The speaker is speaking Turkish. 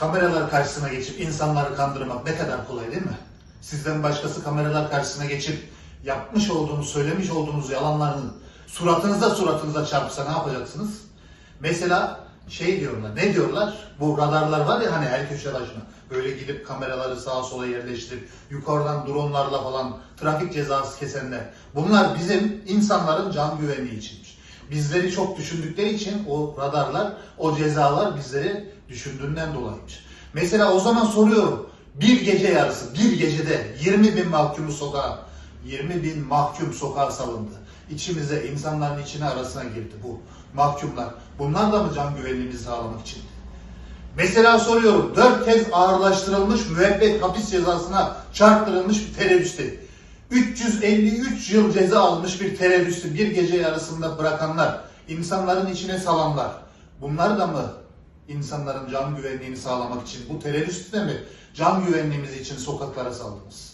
kameralar karşısına geçip insanları kandırmak ne kadar kolay değil mi? Sizden başkası kameralar karşısına geçip yapmış olduğunuz, söylemiş olduğunuz yalanların suratınıza suratınıza çarpsa ne yapacaksınız? Mesela şey diyorlar, ne diyorlar? Bu radarlar var ya hani her köşe başına. Böyle gidip kameraları sağa sola yerleştirip yukarıdan dronlarla falan trafik cezası kesenler. Bunlar bizim insanların can güvenliği içinmiş. Bizleri çok düşündükleri için o radarlar, o cezalar bizleri düşündüğünden dolayıymış. Mesela o zaman soruyorum. Bir gece yarısı, bir gecede 20 bin mahkumu sokağa, 20 bin mahkum sokağa salındı. İçimize, insanların içine arasına girdi bu mahkumlar. Bunlar da mı can güvenliğimizi sağlamak için? Mesela soruyorum, dört kez ağırlaştırılmış müebbet hapis cezasına çarptırılmış bir teröristi, 353 yıl ceza almış bir teröristi bir gece yarısında bırakanlar, insanların içine salanlar, bunlar da mı insanların can güvenliğini sağlamak için, bu teröristi de mi can güvenliğimiz için sokaklara saldınız?